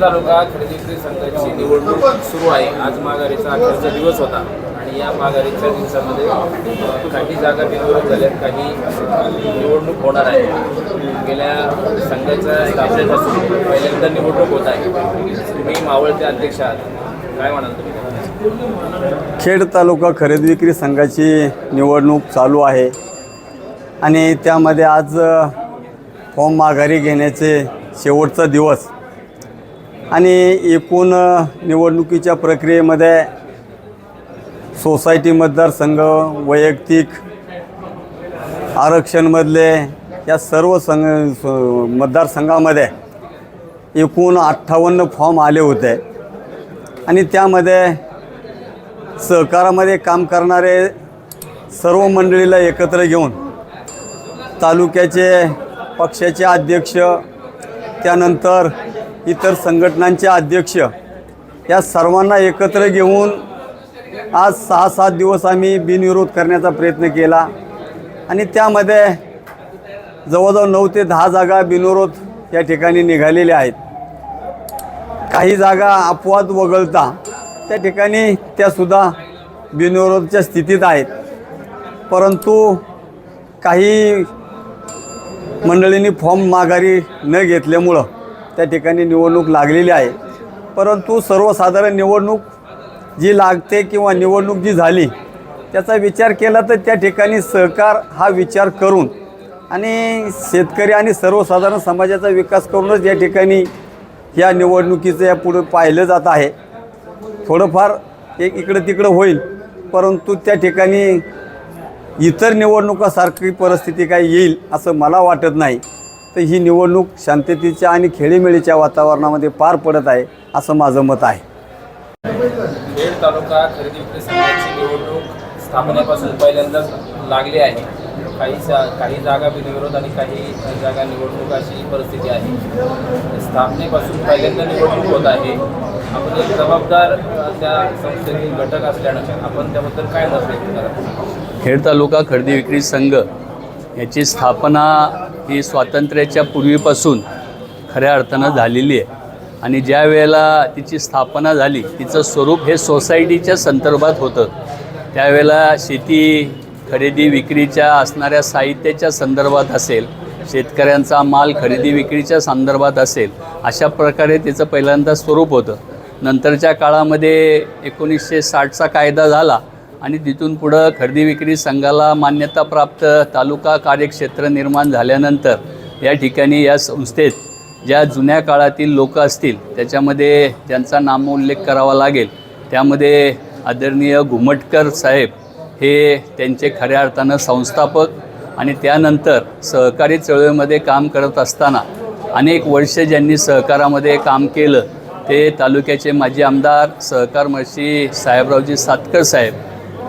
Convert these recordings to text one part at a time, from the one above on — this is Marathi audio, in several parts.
तालुका खरेदी विक्री संघाची निवडणूक सुरू आहे. आज माघारीचा अखेरचा दिवस होता आणि या माघारीच्या दिवसामध्ये काही जागा बिनविरोध झाल्यात काही निवडणूक होणार आहे. गेल्या संघाच्या स्थापनेपासून पहिल्यांदा निवडणूक होत आहे. तुम्ही मावळते अध्यक्ष आहात. काय म्हणाल तुम्ही? खेड तालुका खरेदी विक्री संघाची निवडणूक चालू आहे. आणि त्यामध्ये आज फॉर्म माघारी घेण्याचे शेवटचा दिवस. आणि एकूण निवडणुकीच्या प्रक्रियेमध्ये सोसायटी मतदारसंघ वैयक्तिक आरक्षणमधले या सर्व संघ स- मतदारसंघामध्ये एकूण अठ्ठावन्न फॉर्म आले होते. आणि त्यामध्ये सहकारामध्ये काम करणारे सर्व मंडळीला एकत्र घेऊन तालुक्याचे पक्षाचे अध्यक्ष त्यानंतर इतर संघटनांचे अध्यक्ष या सर्वांना एकत्र घेऊन आज सहा सात दिवस आम्ही बिनविरोध करण्याचा प्रयत्न केला. आणि त्यामध्ये जवळजवळ नऊ ते दहा जागा बिनविरोध या ठिकाणी निघालेल्या आहेत. काही जागा अपवाद वगळता त्या ठिकाणी त्यासुद्धा बिनविरोधच्या स्थितीत आहेत. परंतु काही मंडळींनी फॉर्म माघारी न घेतल्यामुळं त्या ठिकाणी निवडणूक लागलेली आहे. परंतु सर्वसाधारण निवडणूक जी लागते किंवा निवडणूक जी झाली त्याचा विचार केला तर त्या ठिकाणी सहकार हा विचार करून आणि शेतकरी आणि सर्वसाधारण समाजाचा विकास करूनच या ठिकाणी या निवडणुकीचं या पुढे पाहिलं जात आहे. थोडंफार एक इकडं तिकडं होईल परंतु त्या ठिकाणी इतर निवडणुकासारखी परिस्थिती काही येईल असं मला वाटत नाही. तर ही निवडणूक शांततेच्या आणि खेळीमेळीच्या वातावरणामध्ये पार पडत आहे असं माझं मत आहे. खेड तालुका खरेदी विक्री संघाची निवडणूक स्थापनेपासून पहिल्यांदाच लागली आहे. काही जा काही जागा बिनविरोध आणि काही जागा निवडणूक अशी परिस्थिती आहे. स्थापनेपासून पहिल्यांदा निवडणूक होत आहे. आपण एक जबाबदार त्या संस्थेतील घटक असल्यानं आपण त्याबद्दल काय मत व्यक्त करा खेड तालुका खरेदी विक्री संघ याची स्थापना ही स्वातंत्र्याच्या पूर्वीपासून खऱ्या अर्थानं झालेली आहे. आणि ज्या वेळेला तिची स्थापना झाली तिचं स्वरूप हे सोसायटीच्या संदर्भात होतं. त्यावेळेला शेती खरेदी विक्रीच्या असणाऱ्या साहित्याच्या संदर्भात असेल शेतकऱ्यांचा माल खरेदी विक्रीच्या संदर्भात असेल अशा प्रकारे तिचं पहिल्यांदा स्वरूप होतं. नंतरच्या काळामध्ये एकोणीसशे साठचा कायदा झाला आणि तिथून पुढं खरेदी विक्री संघाला मान्यताप्राप्त तालुका कार्यक्षेत्र निर्माण झाल्यानंतर या ठिकाणी या संस्थेत ज्या जुन्या काळातील लोक असतील त्याच्यामध्ये त्यांचा नामोल्लेख करावा लागेल. त्यामध्ये आदरणीय घुमटकर साहेब हे त्यांचे खऱ्या अर्थानं संस्थापक आणि त्यानंतर सहकारी चळवळीमध्ये काम करत असताना अनेक वर्ष ज्यांनी सहकारामध्ये काम केलं ते तालुक्याचे माजी आमदार सहकार मर्शी साहेबरावजी सातकर साहेब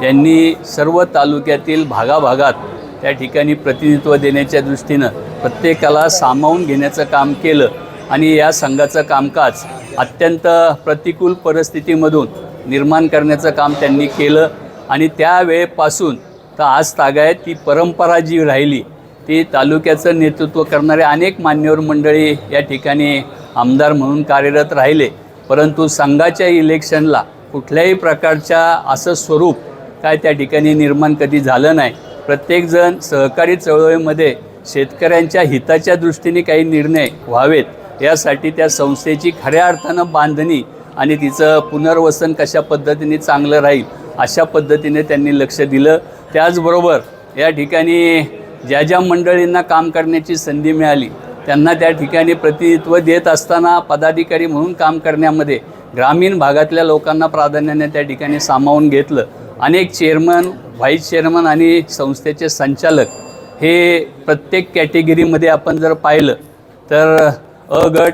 यांनी सर्व तालुक्यातील भागाभागात त्या ठिकाणी प्रतिनिधित्व देण्याच्या दृष्टीनं प्रत्येकाला सामावून घेण्याचं काम केलं. आणि या संघाचं कामकाज अत्यंत प्रतिकूल परिस्थितीमधून निर्माण करण्याचं काम त्यांनी केलं. आणि त्यावेळेपासून तर आज तागायत ती परंपरा जी राहिली ती तालुक्याचं नेतृत्व करणारे अनेक मान्यवर मंडळी या ठिकाणी आमदार म्हणून कार्यरत राहिले. परंतु संघाच्या इलेक्शनला कुठल्याही प्रकारच्या असं स्वरूप काय त्या ठिकाणी निर्माण कधी झालं नाही. प्रत्येकजण सहकारी चळवळीमध्ये शेतकऱ्यांच्या हिताच्या दृष्टीने काही निर्णय व्हावेत यासाठी त्या संस्थेची खऱ्या अर्थानं बांधणी आणि तिचं पुनर्वसन कशा पद्धतीने चांगलं राहील अशा पद्धतीने त्यांनी लक्ष दिलं. त्याचबरोबर या ठिकाणी ज्या ज्या मंडळींना काम करण्याची संधी मिळाली त्यांना त्या ठिकाणी प्रतिनिधित्व देत असताना पदाधिकारी म्हणून काम करण्यामध्ये ग्रामीण भागातल्या लोकांना प्राधान्याने त्या ठिकाणी सामावून घेतलं. अनेक चेअरमन व्हाईस चेअरमन आणि संस्थेचे संचालक हे प्रत्येक कॅटेगरीमध्ये आपण जर पाहिलं तर अ गट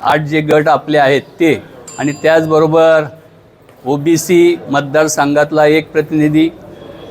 आठ जे गट आपले आहेत ते आणि त्याचबरोबर ओ बी सी मतदारसंघातला एक प्रतिनिधी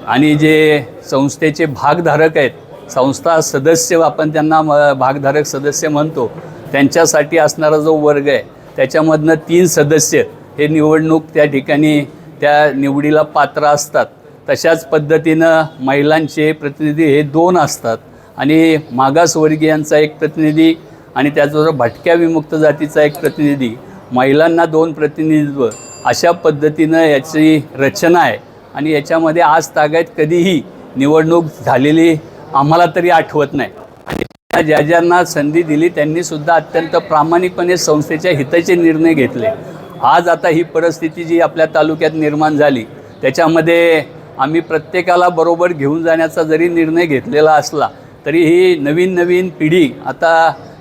आणि जे संस्थेचे भागधारक आहेत संस्था सदस्य आपण त्यांना म- भागधारक सदस्य म्हणतो त्यांच्यासाठी असणारा जो वर्ग आहे त्याच्यामधनं तीन सदस्य हे निवडणूक त्या ठिकाणी त्या निवडीला पात्र असतात. तशाच पद्धतीनं महिलांचे प्रतिनिधी हे दोन असतात. आणि मागासवर्गीयांचा एक प्रतिनिधी आणि त्याचबरोबर भटक्या विमुक्त जातीचा एक प्रतिनिधी महिलांना दोन प्रतिनिधित्व अशा पद्धतीनं याची रचना आहे. आणि याच्यामध्ये आज तागायत कधीही निवडणूक झालेली आम्हाला तरी आठवत नाही. आणि ज्या ज्यांना संधी दिली त्यांनीसुद्धा अत्यंत प्रामाणिकपणे संस्थेच्या हिताचे निर्णय घेतले. आज आता ही परिस्थिती जी आपल्या तालुक्यात निर्माण झाली त्याच्यामध्ये आम्ही प्रत्येकाला बरोबर घेऊन जाण्याचा जरी निर्णय घेतलेला असला तरी ही नवीन नवीन पिढी आता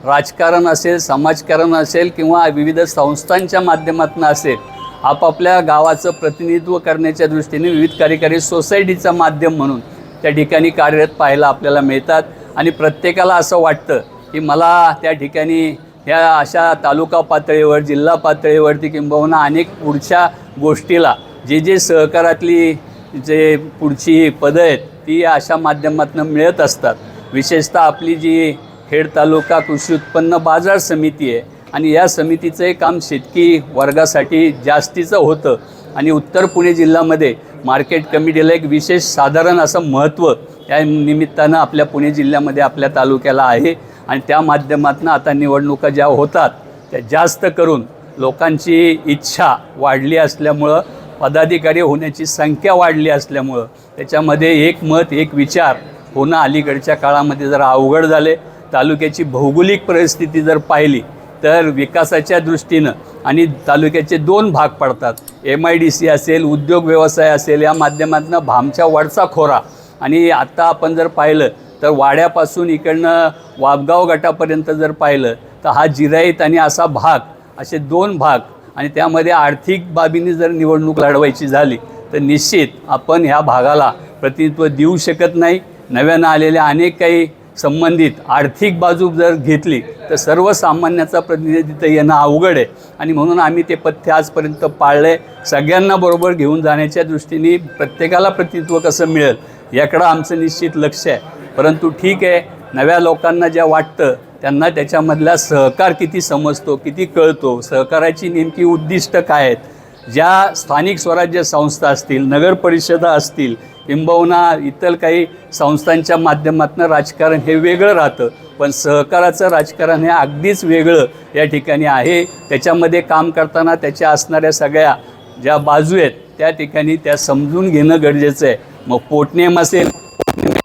राजकारण असेल समाजकारण असेल किंवा विविध संस्थांच्या माध्यमातून असेल आपापल्या गावाचं प्रतिनिधित्व करण्याच्या दृष्टीने विविध कार्यकारी सोसायटीचं माध्यम म्हणून त्या ठिकाणी कार्यरत पाहायला आपल्याला मिळतात. आणि प्रत्येकाला असं वाटतं की मला त्या ठिकाणी ह्या अशा तालुका पातळीवर जिल्हा पातळीवरती किंबहुना अनेक पुढच्या गोष्टीला जे जे सहकारातली जे पुढची पदं आहेत ती अशा माध्यमातून मिळत असतात. विशेषतः आपली जी खेड तालुका कृषी उत्पन्न बाजार समिती आहे आणि या समितीचं काम शेतकी वर्गासाठी जास्तीचं होतं. आणि उत्तर पुणे जिल्ह्यामध्ये मार्केट कमिटीला एक विशेष साधारण असं महत्त्व या निमित्तानं आपल्या पुणे जिल्ह्यामध्ये आपल्या तालुक्याला आहे. आणि त्या माध्यमातून आता निवडणुका ज्या होतात त्या जास्त करून लोकांची इच्छा वाढली असल्यामुळं पदाधिकारी होण्याची संख्या वाढली असल्यामुळं त्याच्यामध्ये एक मत एक विचार होणं अलीकडच्या काळामध्ये जरा अवघड झाले तालुक्याची भौगोलिक परिस्थिती जर पाहिली तर विकासाच्या दृष्टीनं आणि तालुक्याचे दोन भाग पडतात. एम आय डी सी असेल उद्योग व्यवसाय असेल या माध्यमातून भामच्या वडचा खोरा. आणि आत्ता आपण जर पाहिलं तर वाड्यापासून इकडनं वाबगाव गटापर्यंत जर पाहिलं तर हा जिराईत आणि असा भाग असे दोन भाग आणि त्यामध्ये आर्थिक बाबीने जर निवडणूक लढवायची झाली तर निश्चित आपण ह्या भागाला प्रतिनिधित्व देऊ शकत नाही. नव्यानं आलेल्या अनेक काही संबंधित आर्थिक बाजू जर घेतली तर सर्वसामान्याचा प्रतिनिधी तिथं येणं अवघड आहे. आणि म्हणून आम्ही ते पथ्य आजपर्यंत पाळलं आहे सगळ्यांना बरोबर घेऊन जाण्याच्या दृष्टीने प्रत्येकाला प्रतिनिधित्व कसं मिळेल याकडं आमचं निश्चित लक्ष आहे. परंतु ठीक आहे नव्या लोकांना ज्या वाटतं त्यांना त्याच्यामधला सहकार किती समजतो किती कळतो सहकाराची नेमकी उद्दिष्ट काय आहेत? ज्या स्थानिक स्वराज्य संस्था असतील नगर परिषदा असतील किंबहुना इतर काही संस्थांच्या माध्यमातून राजकारण हे वेगळं राहतं पण सहकाराचं राजकारण हे अगदीच वेगळं या ठिकाणी आहे. त्याच्यामध्ये काम करताना त्याच्या असणाऱ्या सगळ्या ज्या बाजू आहेत त्या ठिकाणी त्या समजून घेणं गरजेचं आहे. मग पोटनेम असेल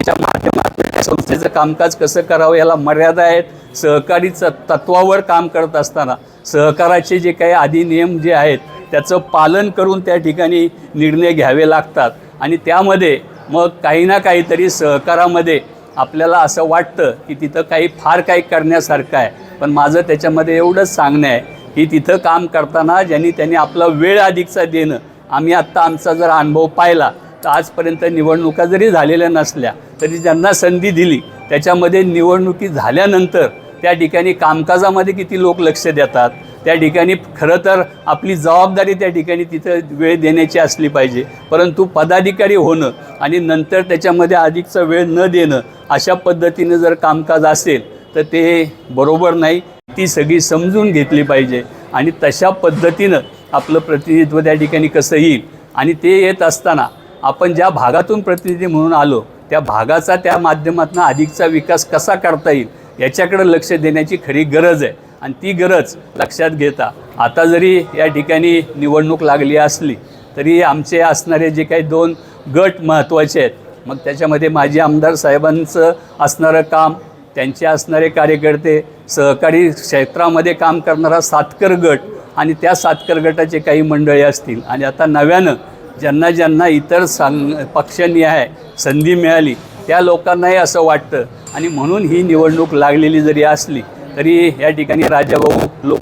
पोटनेमाच्या माध्यमातून त्या संस्थेचं कामकाज कसं करावं याला मर्यादा आहेत. सहकारीचं तत्वावर काम करत असताना सहकाराचे जे काही अधिनियम जे आहेत त्याचं पालन करून त्या ठिकाणी निर्णय घ्यावे लागतात. आणि त्यामध्ये मग काही ना काहीतरी सहकारामध्ये आपल्याला असं वाटतं की तिथं काही फार काही करण्यासारखं आहे. पण माझं त्याच्यामध्ये एवढंच सांगणं आहे की तिथं काम करताना ज्यांनी त्यांनी आपला वेळ अधिकचा देणं. आम्ही आत्ता आमचा जर अनुभव पाहिला आजपर्यंत निवडणुका जरी झालेल्या नसल्या तरी ज्यांना संधी दिली त्याच्यामध्ये निवडणुकी झाल्यानंतर त्या ठिकाणी कामकाजामध्ये किती लोक लक्ष देतात त्या ठिकाणी खरं तर आपली जबाबदारी त्या ठिकाणी तिथं वेळ देण्याची असली पाहिजे. परंतु पदाधिकारी होणं आणि नंतर त्याच्यामध्ये अधिकचा वेळ न देणं अशा पद्धतीनं जर कामकाज असेल तर ते बरोबर नाही. ती सगळी समजून घेतली पाहिजे आणि तशा पद्धतीनं आपलं प्रतिनिधित्व त्या ठिकाणी कसं येईल आणि ते येत असताना आपण ज्या भागातून प्रतिनिधी म्हणून आलो त्या भागाचा त्या माध्यमातून अधिकचा विकास कसा करता येईल याच्याकडे लक्ष देण्याची खरी गरज आहे. आणि ती गरज लक्षात घेता आता जरी या ठिकाणी निवडणूक लागली असली तरी आमचे असणारे जे काही दोन गट महत्त्वाचे आहेत मग त्याच्यामध्ये माजी आमदार साहेबांचं असणारं काम त्यांचे असणारे कार्यकर्ते सहकारी क्षेत्रामध्ये काम करणारा सातकर गट आणि त्या सातकर गटाचे काही मंडळी असतील. आणि आता नव्यानं ज्यांना ज्यांना इतर सांग आहे संधी मिळाली त्या लोकांनाही असं वाटतं. आणि म्हणून ही निवडणूक लागलेली जरी असली तरी या ठिकाणी राजाभाऊ लोक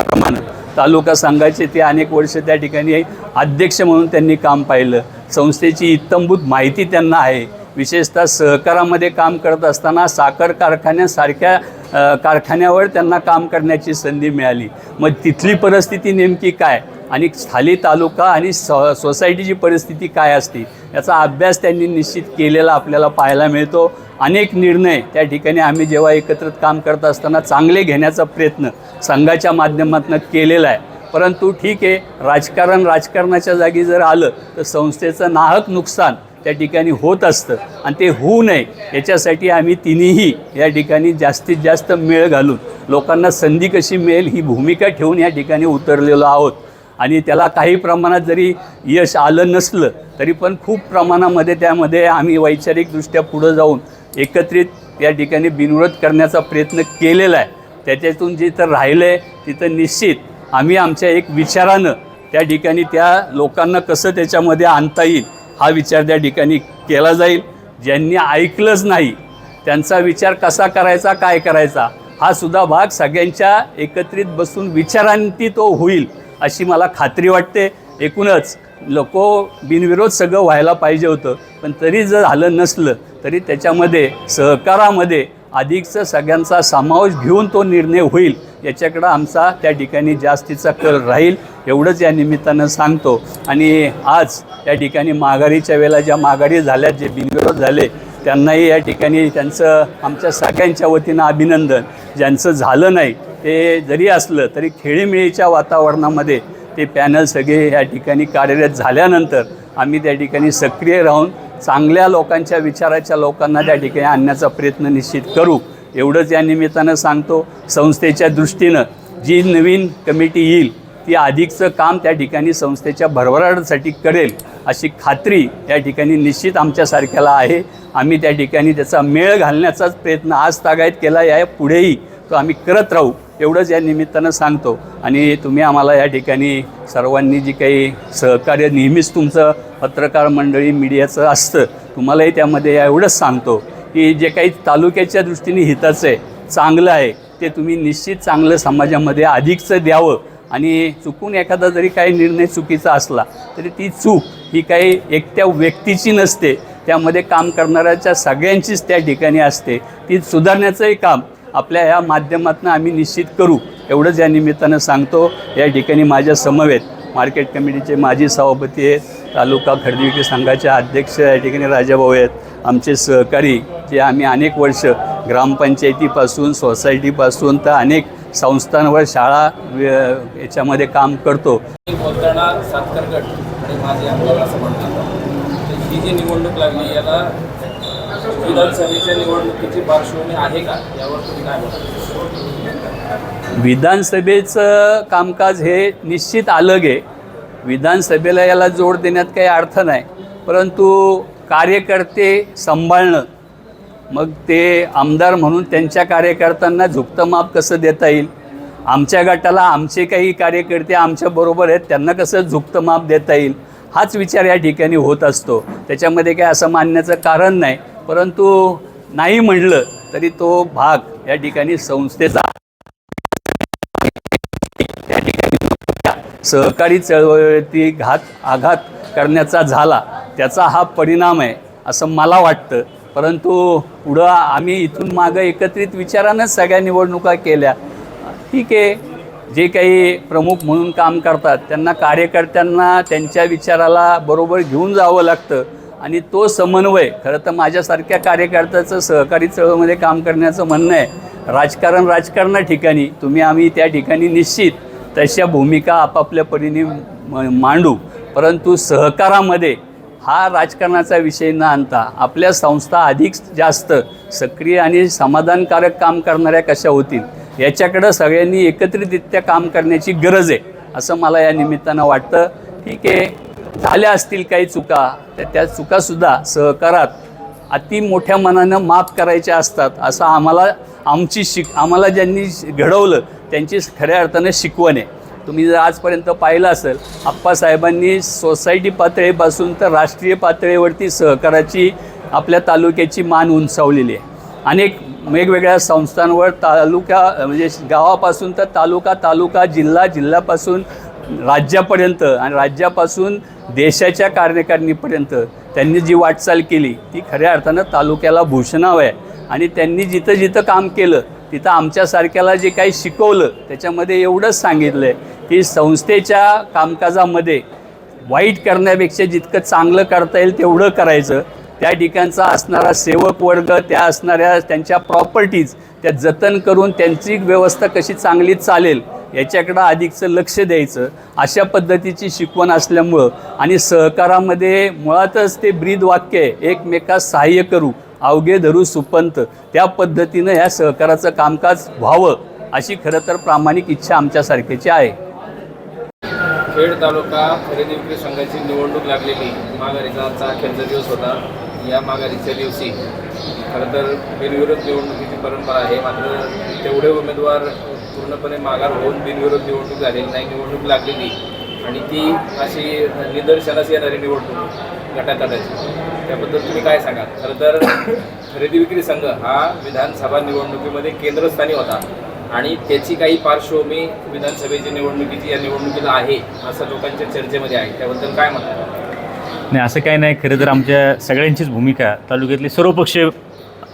प्रमाणे तालुका संघाचे ते अनेक वर्ष त्या ठिकाणी अध्यक्ष म्हणून त्यांनी काम पाहिलं. संस्थेची इत्तंभूत माहिती त्यांना आहे. विशेषतः सहकारामध्ये काम करत असताना साखर कारखान्यासारख्या कारखान्यावर त्यांना काम करण्याची संधी मिळाली. मग तिथली परिस्थिती नेमकी काय? आणि स्थाली तालुका आणि सो सोसायटीची परिस्थिती काय असते याचा अभ्यास त्यांनी निश्चित केलेला आपल्याला पाहायला मिळतो. अनेक निर्णय त्या ठिकाणी आम्ही जेव्हा एकत्रित काम करत असताना चांगले घेण्याचा प्रयत्न संघाच्या माध्यमातून केलेला आहे. परंतु ठीक आहे राजकारण राजकारणाच्या जागी जर आलं तर संस्थेचं नाहक नुकसान त्या ठिकाणी होत असतं आणि ते होऊ नये. याच्यासाठी आम्ही तिन्हीही या ठिकाणी जास्तीत जास्त मेळ घालून लोकांना संधी कशी मिळेल ही भूमिका ठेवून या ठिकाणी उतरलेलो आहोत. आणि त्याला काही प्रमाणात जरी यश आलं नसलं तरी पण खूप प्रमाणामध्ये त्यामध्ये आम्ही वैचारिकदृष्ट्या पुढं जाऊन एकत्रित या ठिकाणी बिनविरोध करण्याचा प्रयत्न केलेला आहे. त्याच्यातून जिथं राहिलं आहे तिथं निश्चित आम्ही आमच्या एक विचारानं त्या ठिकाणी त्या लोकांना कसं त्याच्यामध्ये आणता येईल हा विचार त्या ठिकाणी केला जाईल. ज्यांनी ऐकलंच नाही त्यांचा विचार कसा करायचा काय करायचा हा सुद्धा भाग सगळ्यांच्या एकत्रित बसून विचारांती तो होईल. अशी मला खात्री वाटते. एकूणच लोक बिनविरोध सगळं व्हायला पाहिजे होतं. पण तरी जर झालं नसलं तरी त्याच्यामध्ये सहकारामध्ये अधिकचं सगळ्यांचा समावेश घेऊन तो निर्णय होईल याच्याकडं आमचा त्या ठिकाणी जास्तीचा कल राहील एवढंच या निमित्तानं सांगतो. आणि आज या ठिकाणी माघारीच्या वेळेला ज्या माघारी झाल्या जे बिनविरोध झाले त्यांनाही या ठिकाणी त्यांचं आमच्या सगळ्यांच्या वतीनं अभिनंदन. ज्यांचं झालं नाही ते जरी असलं तरी खेळीमेळीच्या वातावरणामध्ये ते पॅनल सगळे या ठिकाणी कार्यरत झाल्यानंतर आम्ही त्या ठिकाणी सक्रिय राहून चांगल्या लोकांच्या विचाराच्या लोकांना त्या ठिकाणी आणण्याचा प्रयत्न निश्चित करू. एवढंच या निमित्तानं सांगतो संस्थेच्या दृष्टीनं जी नवीन कमिटी येईल ती अधिकचं काम त्या ठिकाणी संस्थेच्या भरभराटासाठी करेल अशी खात्री या ठिकाणी निश्चित आमच्यासारख्याला आहे. आम्ही त्या ठिकाणी त्याचा मेळ घालण्याचाच प्रयत्न आज तागायत केला आहे पुढेही तो आम्ही करत राहू. एवढंच या निमित्तानं सांगतो. आणि तुम्ही आम्हाला या ठिकाणी सर्वांनी जी काही सहकार्य नेहमीच तुमचं पत्रकार मंडळी मीडियाचं असतं तुम्हालाही त्यामध्ये एवढंच सांगतो की जे काही तालुक्याच्या दृष्टीने हिताचं आहे चांगलं आहे ते तुम्ही निश्चित चांगलं समाजामध्ये अधिकचं द्यावं. आणि चुकून एखादा जरी काही निर्णय चुकीचा असला तरी ती चूक ही काही एकट्या व्यक्तीची नसते. त्यामध्ये काम करणाऱ्याच्या सगळ्यांचीच त्या ठिकाणी असते. ती सुधारण्याचंही काम आपल्या या माध्यमातून आम्ही निश्चित करू. एवढंच या निमित्तानं सांगतो. या ठिकाणी माझ्या समवेत मार्केट कमिटीचे माजी सभापती आहेत तालुका खरेदी संघाचे अध्यक्ष या ठिकाणी राजाभाऊ आहेत. आमचे सहकारी जे आम्ही अनेक वर्ष ग्रामपंचायतीपासून सोसायटीपासून तर अनेक संस्थांवर शाळा याच्यामध्ये काम करतो. बोलताना सातकर गट आणि माझे आमदार असं म्हणतात. ही जी निवडणूक लागली याला विधानसभेच्या निवडणुकीची पार्श्वभूमी आहे का? यावर तुम्ही काय विधानसभेचं कामकाज हे निश्चित अलग आहे. विधानसभेला याला जोड देण्यात काही अर्थ नाही. परंतु कार्यकर्ते सांभाळणं मग ते आमदार म्हणून त्यांच्या कार्यकर्त्यांना झुकतं माप कसं देता येईल? आमच्या गटाला आमचे काही कार्यकर्ते आमच्याबरोबर आहेत त्यांना कसं झुकतं माप देता येईल? हाच विचार या ठिकाणी होत असतो. त्याच्यामध्ये काय असं मानण्याचं कारण नाही. परंतु नाही म्हणलं तरी तो भाग या ठिकाणी संस्थेचा त्या ठिकाणी सहकारी चळवळीवरती घात आघात करण्याचा झाला. त्याचा हा परिणाम आहे असं मला वाटतं. परंतु पुढं आम्ही इथून मागं एकत्रित विचारानंच सगळ्या निवडणुका केल्या. ठीक आहे. जे काही प्रमुख म्हणून काम करतात त्यांना कार्यकर्त्यांना त्यांच्या विचाराला बरोबर घेऊन जावं लागतं. आणि तो समन्वय खरं तर माझ्यासारख्या कार्यकर्त्याचं सहकारी चळवळीमध्ये काम करण्याचं म्हणणं आहे राजकारण राजकारणा ठिकाणी तुम्ही आम्ही त्या ठिकाणी निश्चित तशा भूमिका आपापल्या परीने म- मांडू. परंतु सहकारामध्ये हा राजकारणाचा विषय न आणता आपल्या संस्था अधिक जास्त सक्रिय आणि समाधानकारक काम करणाऱ्या कशा होतील याच्याकडं सगळ्यांनी एकत्रितरित्या काम करण्याची गरज आहे असं मला या निमित्तानं वाटतं. ठीक आहे. झाल्या असतील काही चुका तर त्या चुकासुद्धा सहकारात अति मोठ्या मनानं माफ करायच्या असतात असं आम्हाला आमची शिक आम्हाला ज्यांनी घडवलं त्यांची खऱ्या अर्थानं शिकवण आहे. तुम्ही जर आजपर्यंत पाहिलं असेल आप्पासाहेबांनी सोसायटी पातळीपासून तर राष्ट्रीय पातळीवरती सहकाराची आपल्या तालुक्याची मान उंचावलेली आहे. अनेक वेगवेगळ्या संस्थांवर तालुका म्हणजे गावापासून तर तालुका तालुका जिल्हा जिल्ह्यापासून राज्यापर्यंत आणि राज्यापासून देशाच्या कार्यकारिणीपर्यंत त्यांनी जी वाटचाल केली ती खऱ्या अर्थानं तालुक्याला भूषणाव आहे. आणि त्यांनी जिथं जिथं काम केलं तिथं आमच्यासारख्याला जे काही शिकवलं त्याच्यामध्ये एवढंच सांगितलं आहे की संस्थेच्या कामकाजामध्ये वाईट करण्यापेक्षा जितकं चांगलं करता येईल तेवढं करायचं. त्या ठिकाणचा असणारा सेवक वर्ग त्या असणाऱ्या त्यांच्या प्रॉपर्टीज त्या जतन करून त्यांची व्यवस्था कशी चांगली चालेल याच्याकडं अधिकचं लक्ष द्यायचं. अशा पद्धतीची शिकवण असल्यामुळं आणि सहकारामध्ये मुळातच ते ब्रीद वाक्य आहे एकमेकास सहाय्य करू अवघे धरू सुपंत त्या पद्धतीनं ह्या सहकाराचं कामकाज व्हावं अशी खरं तर प्रामाणिक इच्छा आमच्यासारख्याची आहे. खेड तालुका खरेदी विक्री संघाची निवडणूक लागलेली. माघारीचा आजचा अखेरचा दिवस होता. या माघारीच्या दिवशी खरं तर बिनविरोध निवडणुकीची परंपरा आहे. मात्र तेवढे उमेदवार पूर्णपणे माघार होऊन बिनविरोध निवडणूक झालेली नाही निवडणूक लागलेली. आणि ती अशी निदर्शनास येणारी निवडणूक गटातटाची त्याबद्दल तुम्ही काय सांगाल? खरं तर खरेदी विक्री संघ हा विधानसभा निवडणुकीमध्ये केंद्रस्थानी होता. आणि त्याची काही पार्श्वभूमी विधानसभेची निवडणुकीची या निवडणुकीला आहे असं लोकांच्या चर्चेमध्ये आहे. त्याबद्दल काय म्हणतात? नाही असं काही नाही. खरं तर आमच्या सगळ्यांचीच भूमिका तालुक्यातली सर्वपक्षीय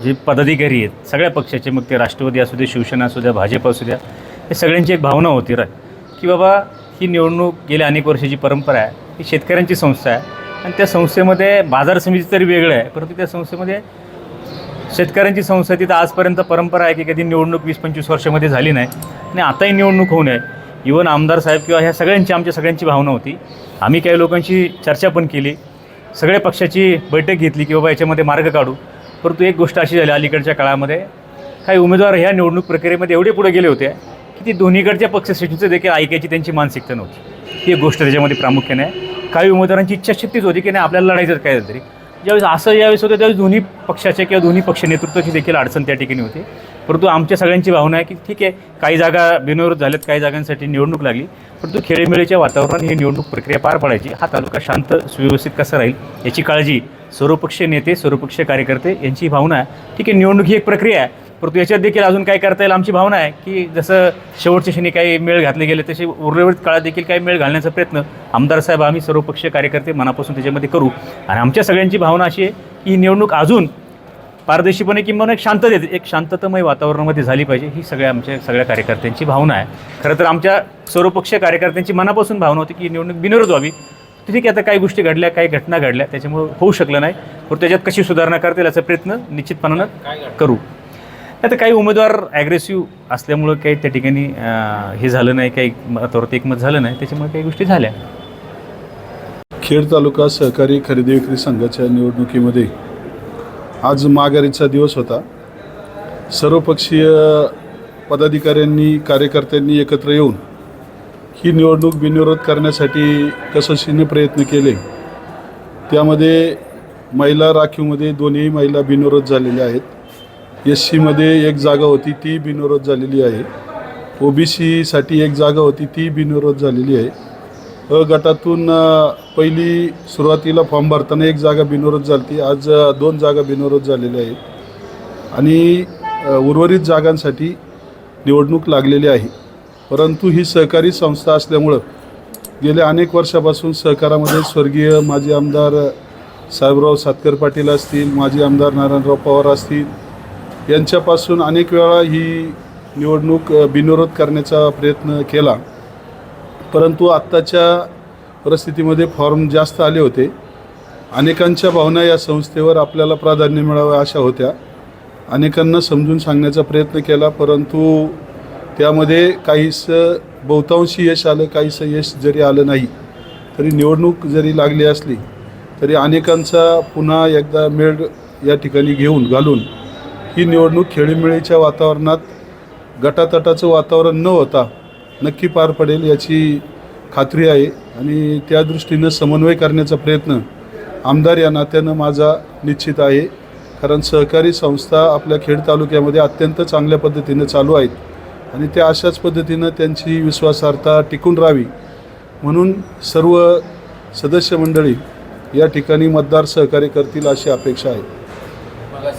जे पदाधिकारी आहेत सगळ्या पक्षाचे मग ते राष्ट्रवादी असू दे शिवसेना असू द्या भाजप असू द्या हे सगळ्यांची एक भावना होती राय की बाबा ही निवडणूक गेल्या अनेक वर्षाची परंपरा आहे ही शेतकऱ्यांची संस्था आहे. आणि त्या संस्थेमध्ये बाजार समिती तरी वेगळं आहे परंतु त्या संस्थेमध्ये शेतकऱ्यांची संस्था तिथं आजपर्यंत परंपरा आहे की कधी निवडणूक वीस पंचवीस वर्षामध्ये झाली नाही आणि आताही निवडणूक होऊ नये. इवन आमदार साहेब किंवा ह्या सगळ्यांची आमच्या सगळ्यांची भावना होती. आम्ही काही लोकांची चर्चा पण केली. सगळ्या पक्षाची बैठक घेतली की बाबा याच्यामध्ये मार्ग काढू. परंतु एक गोष्ट अशी झाली अलीकडच्या काळामध्ये काही उमेदवार ह्या निवडणूक प्रक्रियेमध्ये एवढे पुढे गेले होते की ती दोन्हीकडच्या पक्षश्रेष्ठीचं देखील ऐकायची त्यांची मानसिकता नव्हती. ही एक गोष्ट त्याच्यामध्ये प्रामुख्याने आहे. काही उमेदवारांची इच्छाशक्तीच होती की नाही आपल्याला लढायचं काय तरी ज्यावेळेस असं ज्यावेळेस होतं त्यावेळेस दोन्ही पक्षाच्या किंवा दोन्ही पक्ष नेतृत्वाची देखील अडचण त्या ठिकाणी होती. परंतु आमच्या सगळ्यांची भावना आहे की ठीक आहे काही जागा बिनविरोध झाल्यात काही जागांसाठी निवडणूक लागली. परंतु खेळीमेळीच्या वातावरणात ही निवडणूक प्रक्रिया पार पडायची. हा तालुका शांत सुव्यवस्थित कसा राहील याची काळजी सर्वपक्षीय नेते सर्वपक्षीय कार्यकर्ते यांची भावना आहे. ठीक आहे निवडणूक ही एक प्रक्रिया आहे. परंतु याच्यात देखील अजून काय करता येईल आमची भावना आहे की जसं शेवटच्या क्षणी काही मेळ घातले गेले तसे उर्वरित काळात देखील काही मेळ घालण्याचा प्रयत्न आमदार साहेब आम्ही सर्वपक्षीय कार्यकर्ते मनापासून त्याच्यामध्ये करू. आणि आमच्या सगळ्यांची भावना अशी आहे की ही निवडणूक अजून पारदर्शीपणे किंवा एक शांततेत एक शांततामय वातावरणामध्ये झाली पाहिजे ही सगळ्या आमच्या सगळ्या कार्यकर्त्यांची भावना आहे. खरं तर आमच्या सर्वपक्षीय कार्यकर्त्यांची मनापासून भावना होती की निवडणूक बिनविरोध व्हावी. तिथे ठीक आहे आता काही गोष्टी घडल्या काही घटना घडल्या त्याच्यामुळे होऊ शकलं नाही. पण त्याच्यात कशी सुधारणा करता येईल याचा प्रयत्न निश्चितपणानं करू. आता काही उमेदवार ॲग्रेसिव्ह असल्यामुळं काही त्या ठिकाणी हे झालं नाही काही मतावरती एकमत झालं नाही त्याच्यामुळे काही गोष्टी झाल्या. खेड तालुका सहकारी खरेदी विक्री संघाच्या निवडणुकीमध्ये आज माघारीचा दिवस होता. सर्वपक्षीय पदाधिकाऱ्यांनी कार्यकर्त्यांनी एकत्र येऊन ही निवडणूक बिनविरोध करण्यासाठी कसोशीने प्रयत्न केले. त्यामध्ये महिला राखीवमध्ये दोन्ही महिला बिनविरोध झालेल्या आहेत. एस सीमध्ये एक जागा होती ती बिनविरोध झालेली आहे. ओ बी सीसाठी एक जागा होती ती बिनविरोध झालेली आहे. अ गटातून पहिली सुरुवातीला फॉर्म भरताना एक जागा बिनविरोध झाली आज दोन जागा बिनविरोध झालेल्या आहेत. आणि उर्वरित जागांसाठी निवडणूक लागलेली आहे. परंतु ही सहकारी संस्था असल्यामुळं गेल्या अनेक वर्षापासून सहकारामध्ये स्वर्गीय माजी आमदार साहेबराव सातकर पाटील असतील माजी आमदार नारायणराव पवार असतील यांच्यापासून अनेक वेळा ही निवडणूक बिनविरोध करण्याचा प्रयत्न केला. परंतु आत्ताच्या परिस्थितीमध्ये फॉर्म जास्त आले होते. अनेकांच्या भावना या संस्थेवर आपल्याला प्राधान्य मिळावं अशा होत्या. अनेकांना समजून सांगण्याचा प्रयत्न केला परंतु त्यामध्ये काहीसं बहुतांशी यश आलं काहीसं यश जरी आलं नाही तरी निवडणूक जरी लागली असली तरी अनेकांचा पुन्हा एकदा मेळ या ठिकाणी घेऊन घालून ही निवडणूक खेळीमेळीच्या वातावरणात गटातटाचं वातावरण न होता नक्की पार पडेल याची खात्री आहे. आणि त्या दृष्टीनं समन्वय करण्याचा प्रयत्न आमदार या नात्यानं माझा निश्चित आहे. कारण सहकारी संस्था आपल्या खेड तालुक्यामध्ये अत्यंत चांगल्या पद्धतीनं चालू आहेत. आणि त्या अशाच पद्धतीनं त्यांची विश्वासार्हता टिकून राहावी. म्हणून सर्व सदस्य मंडळी या ठिकाणी मतदार सहकार्य करतील अशी अपेक्षा आहे.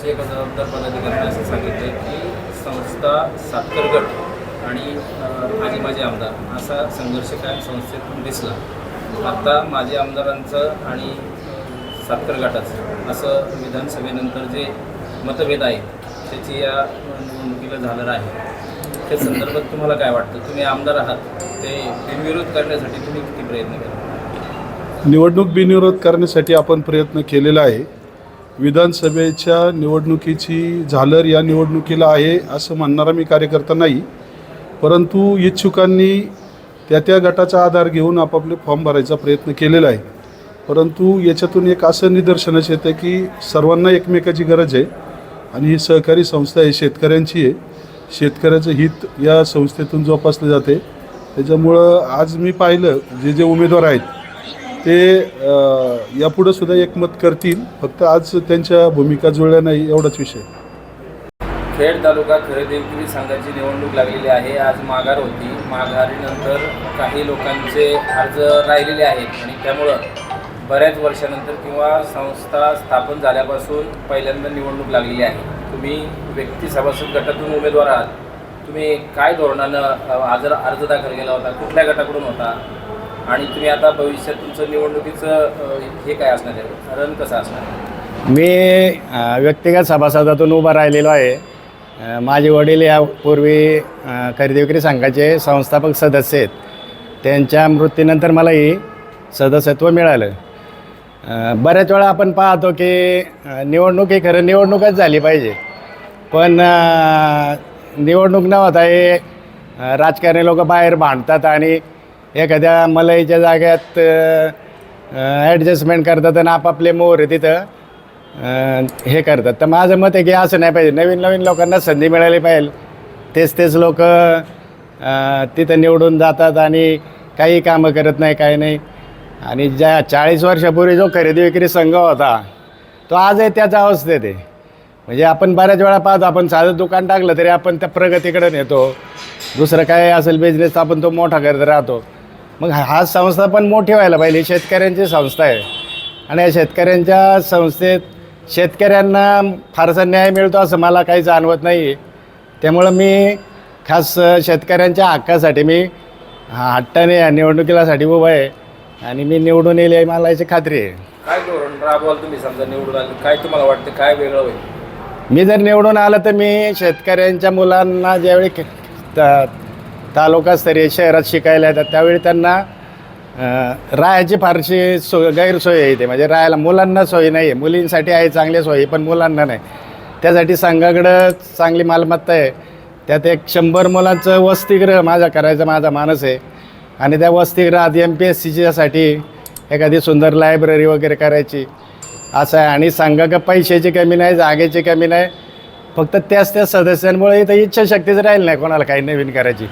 एक असं सांगितलं की संस्था सातकर गट पाहिजे माझे आमदार. असा संघर्ष कायम संस्थेतून दिसला. आता माझे आमदारांचं आणि अं, सातकर गटाचं असं विधानसभेनंतर जे मतभेद आहेत त्याची या निवडणुकीला झालेलं आहे. त्या संदर्भात तुम्हाला काय वाटतं? तुम्ही आमदार आहात ते बिनविरोध करण्यासाठी तुम्ही किती प्रयत्न केला निवडणूक बिनविरोध करण्यासाठी आपण प्रयत्न केलेला आहे. विधानसभेच्या निवडणुकीची झालर या निवडणुकीला आहे असं म्हणणारा मी कार्यकर्ता नाही. परंतु इच्छुकांनी त्या त्या गटाचा आधार घेऊन आपापले फॉर्म भरायचा प्रयत्न केलेला आहे. परंतु याच्यातून एक असं निदर्शनास येतं की सर्वांना एकमेकाची गरज आहे आणि ही सहकारी संस्था आहे शेतकऱ्यांची आहे. शेतकऱ्याचं हित या संस्थेतून जोपासलं जाते. त्याच्यामुळं आज मी पाहिलं जे जे उमेदवार आहेत ते यापुढं सुद्धा एकमत करतील. फक्त आज त्यांच्या भूमिका जुळल्या नाही एवढाच विषय. खेड तालुका खरेदी विक्री संघाची निवडणूक लागलेली आहे. आज माघार होती. माघारीनंतर काही लोकांचे अर्ज राहिलेले आहेत आणि त्यामुळं बऱ्याच वर्षानंतर किंवा संस्था स्थापन झाल्यापासून पहिल्यांदा निवडणूक लागलेली आहे. तुम्ही व्यक्ती सभासद गटातून उमेदवार आहात. तुम्ही काय धोरणानं आज अर्ज दाखल केला होता? कुठल्या गटाकडून होता? आणि तुम्ही आता भविष्यात तुमचं निवडणुकीचं हे काय असणार आहे? रण कसं असणार मी व्यक्तिगत सभासदातून उभा राहिलेलो आहे. माझे वडील यापूर्वी खरेदी विक्री संघाचे संस्थापक सदस्य आहेत. त्यांच्या मृत्यूनंतर मलाही सदस्यत्व मिळालं. बऱ्याच वेळा आपण पाहतो की निवडणूक ही खरं निवडणूकच झाली पाहिजे. पण निवडणूक न होता हे राजकारणी लोक बाहेर भांडतात आणि एखाद्या मलईच्या जाग्यात ॲडजस्टमेंट करतात आणि आपापले मोहरे तिथं हे करतात. तर माझं मत आहे की असं नाही पाहिजे. नवीन नवीन लोकांना संधी मिळाली पाहिजे. तेच तेच लोक तिथं निवडून जातात आणि काही कामं करत नाही काही नाही. आणि ज्या चाळीस वर्षापूर्वी जो खरेदी विक्री संघ होता तो आजही त्याच अवस्थेत आहे. म्हणजे आपण बऱ्याच वेळा पाहतो आपण साधं दुकान टाकलं तरी आपण त्या प्रगतीकडे नेतो. दुसरं काय असेल बिझनेस तर आपण तो मोठा करत राहतो. मग हा हा संस्था पण मोठी व्हायला पाहिजे. शेतकऱ्यांची संस्था आहे. आणि या शेतकऱ्यांच्या संस्थेत शेतकऱ्यांना फारसा न्याय मिळतो असं मला काही जाणवत नाही. त्यामुळं मी खास शेतकऱ्यांच्या हक्कासाठी मी हा हट्टाने या निवडणुकीलासाठी उभा आहे आणि मी निवडून येईल मला याची खात्री आहे. काय धोरण राबवाल तुम्ही समजा निवडून आले? काय तुम्हाला वाटतं? काय वेगळं होईल? मी जर निवडून आलं तर मी शेतकऱ्यांच्या मुलांना ज्यावेळी ता तालुकास्तरीय शहरात शिकायला येतात त्यावेळी त्यांना राहायची फारशी सो गैरसोय आहे इथे. म्हणजे राहायला मुलांना सोय नाही आहे मुलींसाठी आहे चांगल्या सोयी पण मुलांना नाही. त्यासाठी संघाकडं चांगली मालमत्ता आहे. त्यात एक शंभर मुलांचं वसतिगृह माझा करायचा माझा मानस आहे. आणि त्या वसतिगृहात एम पी एस सीच्यासाठी एखादी सुंदर लायब्ररी वगैरे करायची. असं आहे. आणि संघाक पैशाची कमी नाही जागेची कमी नाही. फक्त त्याच त्याच सदस्यांमुळे इथं इच्छाशक्तीच राहील नाही कोणाला काही नवीन करायची.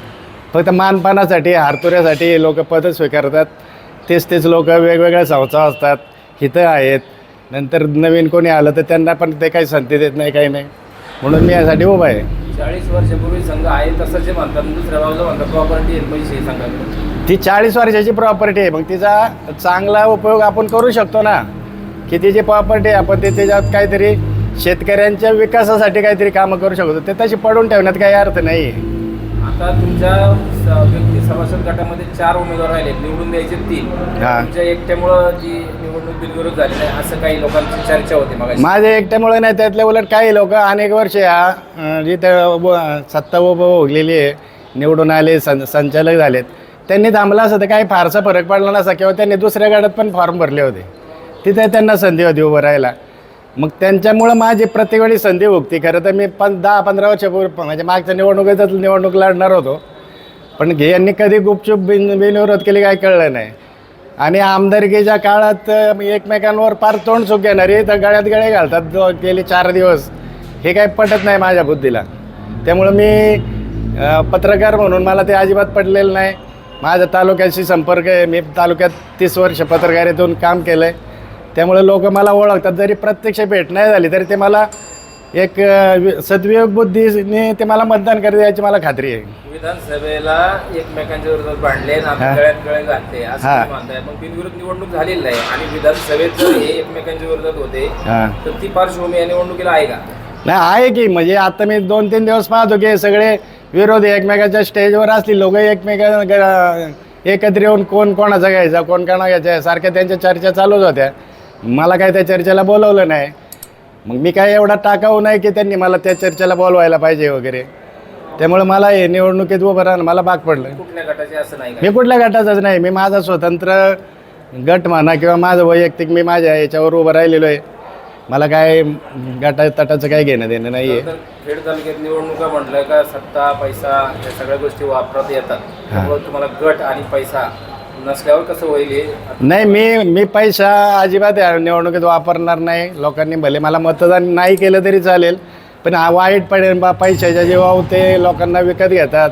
फक्त मानपानासाठी हारतुऱ्यासाठी लोक पदं स्वीकारतात. तेच तेच लोक वेगवेगळ्या संस्था असतात हितं आहेत. नंतर नवीन कोणी आलं तर त्यांना पण ते काही संधी देत नाही काही नाही. म्हणून मी यासाठी उभा आहे. चाळीस वर्षापूर्वी संघ आहे तसं जे म्हणतात दुसऱ्या बाजूला म्हणतात प्रॉपर्टी आहे पैसे आहे संघाकडे ती चाळीस वर्षाची प्रॉपर्टी आहे मग तिचा चांगला उपयोग आपण करू शकतो ना. की ती जी प्रॉपर्टी आहे आपण ते त्याच्यात काहीतरी शेतकऱ्यांच्या विकासासाठी काहीतरी कामं करू शकतो. ते तशी पडून ठेवण्यात काही अर्थ नाही आहे आता तुमच्या स- व्यक्ती सभासद गटामध्ये चार उमेदवार राहिले निवडून द्यायचे तीन. हा. तुमच्या एकट्यामुळं जी निवडणूक बिनविरोध झाली नाही असं काही लोकांची चर्चा होती मग माझ्या एकट्यामुळे नाही त्यातले उलट काही लोक अनेक वर्ष या अं, जिथे उभं- सत्ता उपभोगलेली आहे निवडून आले सं संचालक झालेत. त्यांनी थांबलं असं तर काही फारसा फरक पडला नसा किंवा त्यांनी दुसऱ्या गाड्यात पण फॉर्म भरले होते. तिथे त्यांना संधी होती उभं राहायला. मग त्यांच्यामुळं माझी प्रत्येक वेळी संधी उगती खरं तर मी पण दहा पंधरा वर्षापूर्वी म्हणजे मागच्या निवडणुकीतच निवडणूक लढणार होतो. पण घे यांनी कधी गुपचूप बिन बिनविरोध केली काय कळलं नाही. आणि आमदारकीच्या काळात एकमेकांवर पार तोंड चूक घेणारी तर गळ्यात गळे घालतात जो गेले चार दिवस. हे काही पटत नाही माझ्या बुद्धीला. त्यामुळं मी पत्रकार म्हणून मला ते अजिबात पटलेलं नाही. माझ्या तालुक्याशी संपर्क आहे. मी तालुक्यात तीस वर्ष पत्रकारितून काम केलं आहे त्यामुळे लोक मला ओळखतात. जरी प्रत्यक्ष भेट नाही झाली तरी ते मला एक सद्विवेक बुद्धीने ते मला मतदान करते याची मला खात्री आहे. विधानसभेला एकमेकांच्या विरोधात भांडले आणि आता. गळ्यात गळे घातले असं. तुम्ही मानताय. मग बिनविरोध निवडणूक झालेली नाही आणि विधानसभेत जर हे एकमेकांच्या विरोधात होते तर ती पार्श्वभूमी या निवडणुकीला आहे का? नाही आहे की. म्हणजे आता मी दोन तीन दिवस पाहतो की सगळे विरोधी एकमेकाच्या स्टेजवर असली लोक एकमेका एकत्र येऊन कोण कोणाचा घ्यायचा कोण कोणा घ्यायचा सारख्या त्यांच्या चर्चा चालूच होत्या. मला काय त्या चर्चेला बोलवलं नाही. मग मी काय एवढा टाकाऊ नाही की त्यांनी मला त्या चर्चेला बोलवायला पाहिजे वगैरे. त्यामुळे मला हे निवडणुकीत उभं राहणं मला भाग पडलं. कुठल्या गटाचे असं नाही का? मी कुठल्या गटाचाच नाही मी माझा स्वतंत्र गट म्हणा किंवा माझं वैयक्तिक मी माझ्या याच्यावर उभं राहिलेलो आहे. मला काय गटा तटाचं काही घेणं देणं नाही आहे तर खेड तालुक्यात निवडणुका म्हटलं का सत्ता पैसा या सगळ्या गोष्टी वापरत येतात. त्यामुळे तुम्हाला गट आणि पैसा नसल्यावर कसं होईल हे? नाही मी मी पैसा अजिबात या निवडणुकीत वापरणार नाही. लोकांनी भले मला मतदान नाही केलं तरी चालेल. पण हा वाईट पडेल बा पैशाच्या जेव्हा ते लोकांना विकत घेतात.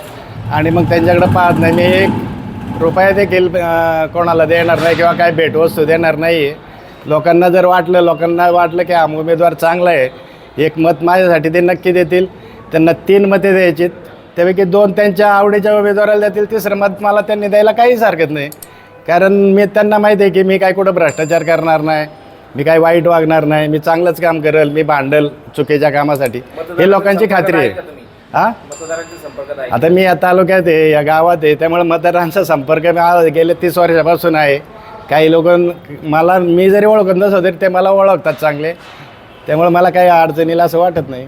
आणि मग त्यांच्याकडे पाहत नाही. मी एक रुपया देखील अं, कोणाला देणार नाही किंवा काय भेटवस्तू देणार नाही. आहे लोकांना जर वाटलं लोकांना वाटलं की हा उमेदवार चांगला आहे. एक मत माझ्यासाठी ते नक्की देतील. त्यांना तीन मते द्यायची त्यापैकी दोन त्यांच्या आवडीच्या उमेदवाराला देतील तिसरं मत मला त्यांनी द्यायला काहीच हरकत नाही. कारण मी त्यांना माहिती आहे की मी काय कुठं भ्रष्टाचार करणार नाही मी काय वाईट वागणार नाही मी चांगलंच काम करेल मी भांडल चुकीच्या कामासाठी. हे लोकांची खात्री आहे. हां आता मी या तालुक्यात आहे या गावात आहे त्यामुळे मतदारांचा संपर्क मी गेले तीस वर्षापासून आहे. काही लोक मला मी जरी ओळखत नसो तरी ते मला ओळखतात चांगले. त्यामुळे मला काही अडचणीला असं वाटत नाही.